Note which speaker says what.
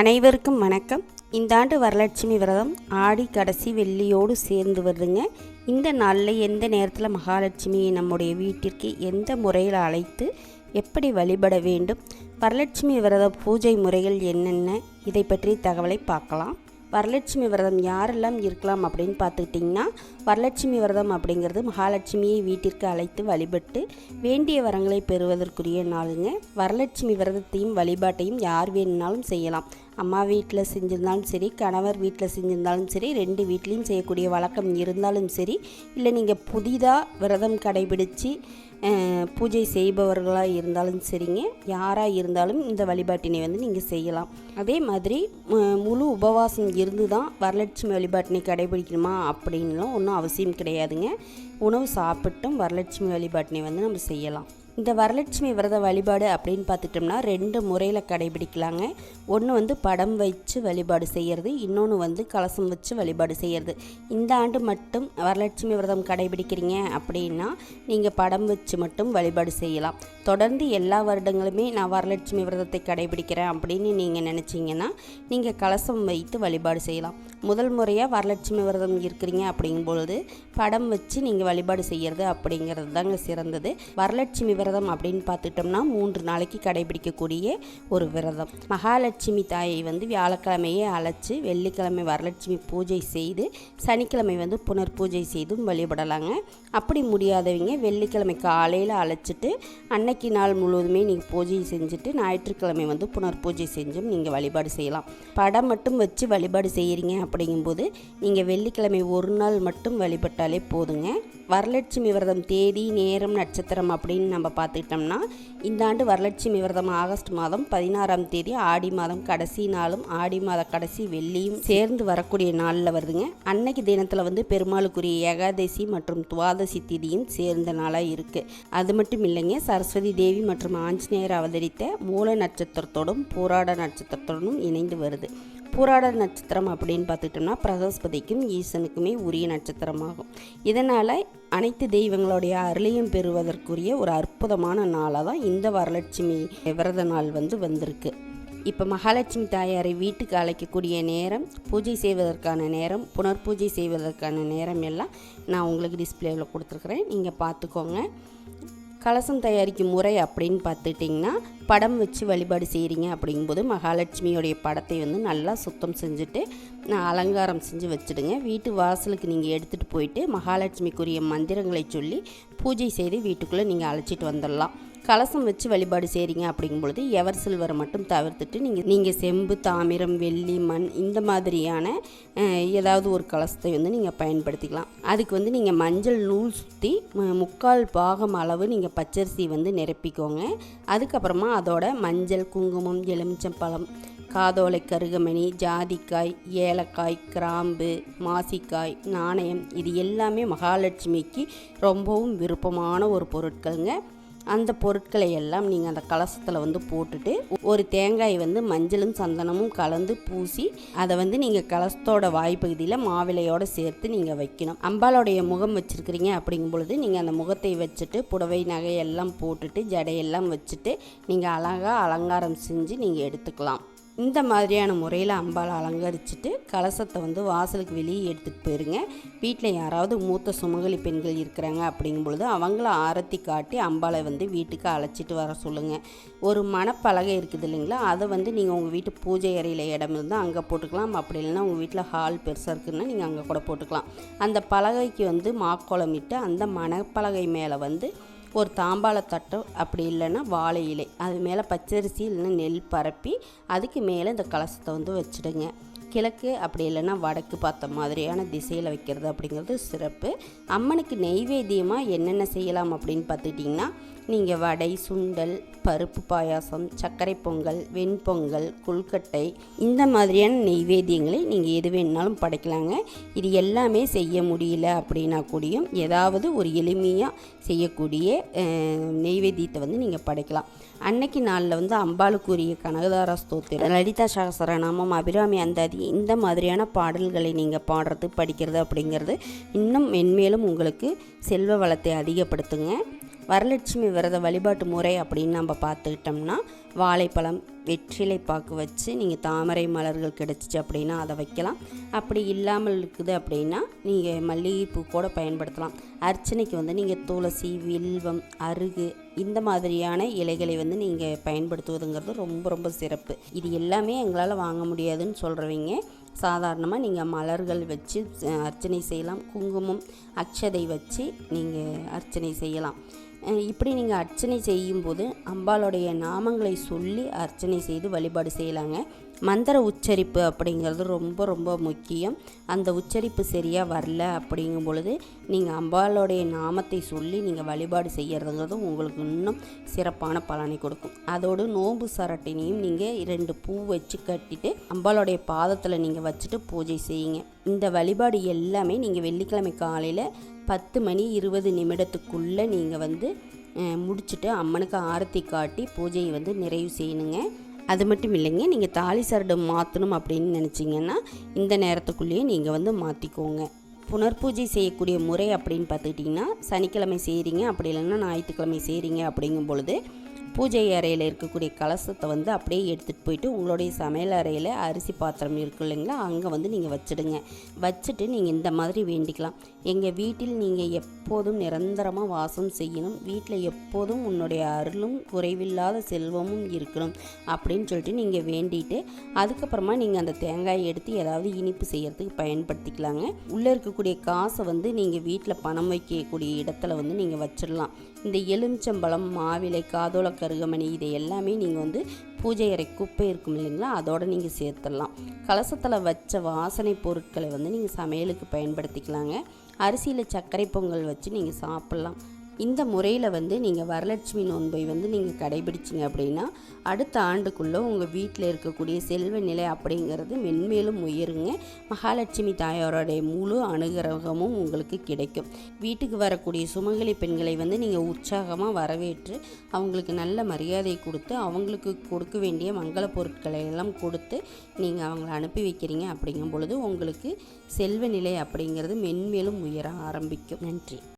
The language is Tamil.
Speaker 1: அனைவருக்கும் வணக்கம். இந்த ஆண்டு வரலட்சுமி விரதம் ஆடி கடைசி வெள்ளியோடு சேர்ந்து வருதுங்க. இந்த நாளில் எந்த நேரத்தில் மகாலட்சுமியை நம்முடைய வீட்டிற்கு எந்த முறையில் அழைத்து எப்படி வழிபட வேண்டும்? வரலட்சுமி விரத பூஜை முறைகள் என்னென்ன? இதை பற்றி தகவலை பார்க்கலாம். வரலட்சுமி விரதம் யாரெல்லாம் இருக்கலாம் அப்படின்னு பார்த்துக்கிட்டிங்கன்னா வரலட்சுமி விரதம் அப்படிங்கிறது மகாலட்சுமியை வீட்டிற்கு அழைத்து வழிபட்டு வேண்டிய வரங்களை பெறுவதற்குரிய நாளுங்க. வரலட்சுமி விரதத்தையும் வழிபாட்டையும் யார் வேணும்னாலும் செய்யலாம். அம்மா வீட்டில் செஞ்சிருந்தாலும் சரி கணவர் வீட்டில் செஞ்சிருந்தாலும் சரி ரெண்டு வீட்லேயும் செய்யக்கூடிய வழக்கம் இருந்தாலும் சரி இல்லை நீங்கள் புதிதாக விரதம் கடைபிடித்து பூஜை செய்பவர்களாக இருந்தாலும் சரிங்க. யாராக இருந்தாலும் இந்த வழிபாட்டினை வந்து நீங்கள் செய்யலாம். அதே மாதிரி முழு உபவாசம் இருந்து தான் வரலட்சுமி வழிபாட்டினை கடைபிடிக்கணுமா அப்படின்லாம் ஒன்றும் அவசியம் கிடையாதுங்க. உணவு சாப்பிட்டும் வரலட்சுமி வழிபாட்டினை வந்து நம்ம செய்யலாம். இந்த வரலட்சுமி விரத வழிபாடு அப்படின்னு பார்த்துட்டோம்னா ரெண்டு முறையில் கடைபிடிக்கலாங்க. ஒன்று வந்து படம் வச்சு வழிபாடு செய்கிறது இன்னொன்று வந்து கலசம் வச்சு வழிபாடு செய்கிறது இந்த ஆண்டு மட்டும் வரலட்சுமி விரதம் கடைபிடிக்கிறீங்க அப்படின்னா நீங்கள் படம் வச்சு மட்டும் வழிபாடு செய்யலாம். தொடர்ந்து எல்லா வருடங்களுமே நான் வரலட்சுமி விரதத்தை கடைபிடிக்கிறேன் அப்படின்னு நீங்கள் நினச்சிங்கன்னா நீங்கள் கலசம் வைத்து வழிபாடு செய்யலாம். முதல் முறையாக வரலட்சுமி விரதம் இருக்கிறீங்க அப்படிங்கும்பொழுது படம் வச்சு நீங்கள் வழிபாடு செய்கிறது அப்படிங்கிறது தாங்க சிறந்தது. வரலட்சுமி விரதம் அப்படின்னு பார்த்துட்டோம்னா மூன்று நாளைக்கு கடைபிடிக்கக்கூடிய ஒரு விரதம். மகாலட்சுமி தாயை வந்து வியாழக்கிழமையே அழைச்சி வெள்ளிக்கிழமை வரலட்சுமி பூஜை செய்து சனிக்கிழமை வந்து புனர் பூஜை செய்தும் வழிபடலாங்க. அப்படி முடியாதவங்க வெள்ளிக்கிழமை காலையில் அழைச்சிட்டு அன்னைக்கு நாள் முழுவதுமே நீங்கள் பூஜை செஞ்சுட்டு ஞாயிற்றுக்கிழமை வந்து புனர் பூஜை செஞ்சும் நீங்கள் வழிபாடு செய்யலாம். படம் மட்டும் வச்சு வழிபாடு செய்கிறீங்க அப்படிங்கும்போது நீங்கள் வெள்ளிக்கிழமை ஒரு நாள் மட்டும் வழிபட்டாலே போதுங்க. வரலட்சுமி விரதம் தேதி நேரம் நட்சத்திரம் அப்படின்னு நம்ம பார்த்துக்கிட்டோம்னா இந்த ஆண்டு வரலட்சுமி விரதம் ஆகஸ்ட் மாதம் பதினாறாம் தேதி ஆடி மாதம் கடைசி நாளும் ஆடி மாத கடைசி வெள்ளியும் சேர்ந்து வரக்கூடிய நாளில் வருதுங்க. அன்னைக்கு தினத்தில் வந்து பெருமாளுக்குரிய ஏகாதசி மற்றும் துவாதசி திதியும் சேர்ந்த நாளாக இருக்குது அது மட்டும் இல்லைங்க சரஸ்வதி தேவி மற்றும் ஆஞ்சநேயர் அவதரித்த மூல நட்சத்திரத்தோடும் போராட நட்சத்திரத்தோடும் இணைந்து வருது. பூராட நட்சத்திரம் அப்படின்னு பார்த்துக்கிட்டோம்னா பிரகஸ்பதிக்கும் ஈசனுக்குமே உரிய நட்சத்திரமாகும். இதனால் அனைத்து தெய்வங்களுடைய அருளையும் பெறுவதற்குரிய ஒரு அற்புதமான நாளாக தான் இந்த வரலட்சுமி விரத நாள் வந்து வந்திருக்கு. இப்போ மகாலட்சுமி தாயாரை வீட்டுக்கு அழைக்கக்கூடிய நேரம் பூஜை செய்வதற்கான நேரம் புனர்பூஜை செய்வதற்கான நேரம் எல்லாம் நான் உங்களுக்கு டிஸ்பிளேவில் கொடுத்துருக்குறேன். நீங்கள் பார்த்துக்கோங்க. கலசம் தயாரிக்கும் முறை அப்படின்னு பார்த்துட்டிங்கன்னா படம் வச்சு வழிபாடு செய்கிறீங்க அப்படிங்கும்போது மகாலட்சுமியோடைய படத்தை வந்து நல்லா சுத்தம் செஞ்சுட்டு நான் அலங்காரம் செஞ்சு வச்சுடுங்க. வீட்டு வாசலுக்கு நீங்கள் எடுத்துகிட்டு போயிட்டு மகாலட்சுமிக்குரிய மந்திரங்களை சொல்லி பூஜை செய்து வீட்டுக்குள்ளே நீங்கள் அழைச்சிட்டு வந்துடலாம். கலசம் வச்சு வழிபாடு செய்கிறீங்க அப்படிங்கும்பொழுது எவர் சில்வரை மட்டும் தவிர்த்துட்டு நீங்கள் நீங்கள் செம்பு தாமிரம் வெள்ளி மண் இந்த மாதிரியான ஏதாவது ஒரு கலசத்தை வந்து நீங்கள் பயன்படுத்திக்கலாம். அதுக்கு வந்து நீங்கள் மஞ்சள் நூல் சுற்றி முக்கால் பாகம் அளவு நீங்கள் பச்சரிசி வந்து நிரப்பிக்கோங்க. அதுக்கப்புறமா அதோட மஞ்சள் குங்குமம் எலுமிச்சம்பழம் காதோலை கருகமணி ஜாதிக்காய் ஏலக்காய் கிராம்பு மாசிக்காய் நாணயம் இது எல்லாமே மகாலட்சுமிக்கு ரொம்பவும் விருப்பமான ஒரு பொருட்களுங்க. அந்த பொருட்களை எல்லாம் நீங்கள் அந்த கலசத்தில் வந்து போட்டுட்டு ஒரு தேங்காய் வந்து மஞ்சளும் சந்தனமும் கலந்து பூசி அதை வந்து நீங்கள் கலசத்தோட வாய்ப்பகுதியில் மாவிலையோடு சேர்த்து நீங்கள் வைக்கணும். அம்பாளுடைய முகம் வச்சுருக்கிறீங்க அப்படிங்கும் பொழுது நீங்கள் அந்த முகத்தை வச்சுட்டு புடவை நகையெல்லாம் போட்டுட்டு ஜடையெல்லாம் வச்சுட்டு நீங்கள் அழகாக அலங்காரம் செஞ்சு நீங்கள் எடுத்துக்கலாம். இந்த மாதிரியான முறையில் அம்பாளை அலங்கரிச்சுட்டு கலசத்தை வந்து வாசலுக்கு வெளியே எடுத்துகிட்டு போயிருங்க. வீட்டில் யாராவது மூத்த சுமங்கலி பெண்கள் இருக்கிறாங்க அப்படிங்கும் பொழுது அவங்கள ஆரத்தி காட்டி அம்பாளை வந்து வீட்டுக்கு அழைச்சிட்டு வர சொல்லுங்கள் ஒரு மணப்பலகை இருக்குது இல்லைங்களா? அதை வந்து நீங்கள் உங்கள் வீட்டு பூஜை அறையில் இடம் இருந்தால் அங்கே போட்டுக்கலாம். அப்படி இல்லைன்னா உங்கள் வீட்டில் ஹால் பெருசாக இருக்குன்னா நீங்கள் அங்கே கூட போட்டுக்கலாம். அந்த பலகைக்கு வந்து மாக்கோலம் இட்டு அந்த மணப்பலகை மேலே வந்து ஒரு தாம்பாளத்தட்டம் அப்படி இல்லைன்னா வாழை இலை. அது மேலே பச்சரிசி இல்லைன்னா நெல் பரப்பி அதுக்கு மேலே இந்த கலசத்தை வந்து வச்சுடுங்க. கிழக்கு அப்படி இல்லைன்னா வடக்கு பார்த்த மாதிரியான திசையில் வைக்கிறது அப்படிங்கிறது சிறப்பு. அம்மனுக்கு நெய்வேத்தியமாக என்னென்ன செய்யலாம் அப்படின்னு பார்த்துட்டிங்கன்னா நீங்கள் வடை சுண்டல் பருப்பு பாயாசம் சர்க்கரை பொங்கல் வெண்பொங்கல் கொழுக்கட்டை இந்த மாதிரியான நெய்வேத்தியங்களை நீங்கள் எது வேணுனாலும் படைக்கலாங்க. இது எல்லாமே செய்ய முடியல அப்படின்னா கூடியும் ஏதாவது ஒரு எளிமையாக செய்யக்கூடிய நெய்வேத்தியத்தை வந்து நீங்கள் படைக்கலாம். அன்னைக்கு நாளில் வந்து அம்பாளுக்குரிய கனகதார ஸ்தோத்திரம் லலிதா சகசரநாமம் அபிராமி அந்தாதி இந்த மாதிரியான பாடல்களை நீங்கள் பாடுறது படிக்கிறது அப்படிங்கிறது இன்னும் மென்மேலும் உங்களுக்கு செல்வ வளத்தை அதிகப்படுத்துங்க. வரலட்சுமி விரத வழிபாட்டு முறை அப்படின்னு நம்ம பார்த்துக்கிட்டோம்னா வாழைப்பழம் வெற்றிலை பாக்கு வச்சு நீங்கள் தாமரை மலர்கள் கிடச்சிச்சு அப்படின்னா அதை வைக்கலாம். அப்படி இல்லாமல் இருக்குது அப்படின்னா நீங்கள் மல்லிகைப்பூ கூட பயன்படுத்தலாம். அர்ச்சனைக்கு வந்து நீங்கள் துளசி வில்வம் அருகு இந்த மாதிரியான இலைகளை வந்து நீங்கள் பயன்படுத்துவதுங்கிறது ரொம்ப ரொம்ப சிறப்பு. இது எல்லாமே எங்களால் வாங்க முடியாதுன்னு சொல்கிறவங்க சாதாரணமாக நீங்கள் மலர்கள் வச்சு அர்ச்சனை செய்யலாம். குங்குமம் அக்ஷதை வச்சு நீங்கள் அர்ச்சனை செய்யலாம். இப்படி நீங்கள் அர்ச்சனை செய்யும்போது அம்பாளுடைய நாமங்களை சொல்லி அர்ச்சனை செய்து வழிபாடு செய்யலாங்க. மந்திர உச்சரிப்பு அப்படிங்கிறது ரொம்ப ரொம்ப முக்கியம். அந்த உச்சரிப்பு சரியாக வரல அப்படிங்கும் பொழுது நீங்கள் அம்பாளுடைய நாமத்தை சொல்லி நீங்கள் வழிபாடு செய்கிறதுங்கிறது உங்களுக்கு இன்னும் சிறப்பான பலனை கொடுக்கும். அதோடு நோம்பு சரட்டினையும் நீங்கள் ரெண்டு பூ வச்சு கட்டிட்டு அம்பாளுடைய பாதத்தில் நீங்கள் வச்சுட்டு பூஜை செய்யுங்க. இந்த வழிபாடு எல்லாமே நீங்கள் வெள்ளிக்கிழமை காலையில் பத்து மணி இருபது நிமிடத்துக்குள்ளே நீங்கள் வந்து முடிச்சுட்டு அம்மனுக்கு ஆரத்தி காட்டி பூஜையை வந்து நிறைவு செய்யணுங்க. அது மட்டும் இல்லைங்க நீங்கள் தாலி சரடு மாற்றணும் அப்படின்னு நினச்சிங்கன்னா இந்த நேரத்துக்குள்ளேயே நீங்கள் வந்து மாற்றிக்கோங்க புனர்பூஜை செய்யக்கூடிய முறை அப்படின்னு பார்த்துக்கிட்டிங்கன்னா சனிக்கிழமை செய்கிறீங்க அப்படி இல்லைன்னா ஞாயிற்றுக்கிழமை செய்கிறீங்க அப்படிங்கும் பொழுது பூஜை அறையில் இருக்கக்கூடிய கலசத்தை வந்து அப்படியே எடுத்துகிட்டு போயிட்டு உங்களுடைய சமையல் அறையில் அரிசி பாத்திரம் இருக்கு இல்லைங்களா? அங்கே வந்து நீங்கள் வச்சுடுங்க. வச்சுட்டு நீங்கள் இந்த மாதிரி வேண்டிக்கலாம். எங்கள் வீட்டில் நீங்கள் எப்போதும் நிரந்தரமாக வாசம் செய்யணும். வீட்டில் எப்போதும் உன்னுடைய அருளும் குறைவில்லாத செல்வமும் இருக்கணும் அப்படின்னு சொல்லிட்டு நீங்கள் வேண்டிட்டு அதுக்கப்புறமா நீங்கள் அந்த தேங்காயை எடுத்து ஏதாவது இனிப்பு செய்கிறதுக்கு பயன்படுத்திக்கலாங்க. உள்ளே இருக்கக்கூடிய காசை வந்து நீங்கள் வீட்டில் பணம் வைக்கக்கூடிய இடத்துல வந்து நீங்கள் வச்சிடலாம். இந்த எலுமிச்சம்பழம் மாவிலை காதோல கருகமணி இது எல்லாமே நீங்கள் வந்து பூஜை அறை குப்பை இருக்கும் இல்லைங்களா? அதோட நீங்கள் சேர்த்துடலாம். கலசத்தில் வச்ச வாசனை பொருட்களை வந்து நீங்கள் சமையலுக்கு பயன்படுத்திக்கலாங்க. அரிசியில் சர்க்கரை பொங்கல் வச்சு நீங்கள் சாப்பிட்லாம். இந்த முறையில் வந்து நீங்கள் வரலட்சுமி நோன்பை வந்து நீங்கள் கடைபிடிச்சிங்க அப்படின்னா அடுத்த ஆண்டுக்குள்ளே உங்கள் வீட்டில் இருக்கக்கூடிய செல்வ நிலை அப்படிங்கிறது மென்மேலும் உயருங்க. மகாலட்சுமி தாயாரோடைய முழு அனுகிரகமும் உங்களுக்கு கிடைக்கும். வீட்டுக்கு வரக்கூடிய சுமங்கலி பெண்களை வந்து நீங்கள் உற்சாகமாக வரவேற்று அவங்களுக்கு நல்ல மரியாதை கொடுத்து அவங்களுக்கு கொடுக்க வேண்டிய மங்கள பொருட்களை எல்லாம் கொடுத்து நீங்கள் அவங்கள அனுப்பி வைக்கிறீங்க அப்படிங்கும் பொழுது உங்களுக்கு செல்வ நிலை அப்படிங்கிறது மென்மேலும் உயர ஆரம்பிக்கும். நன்றி.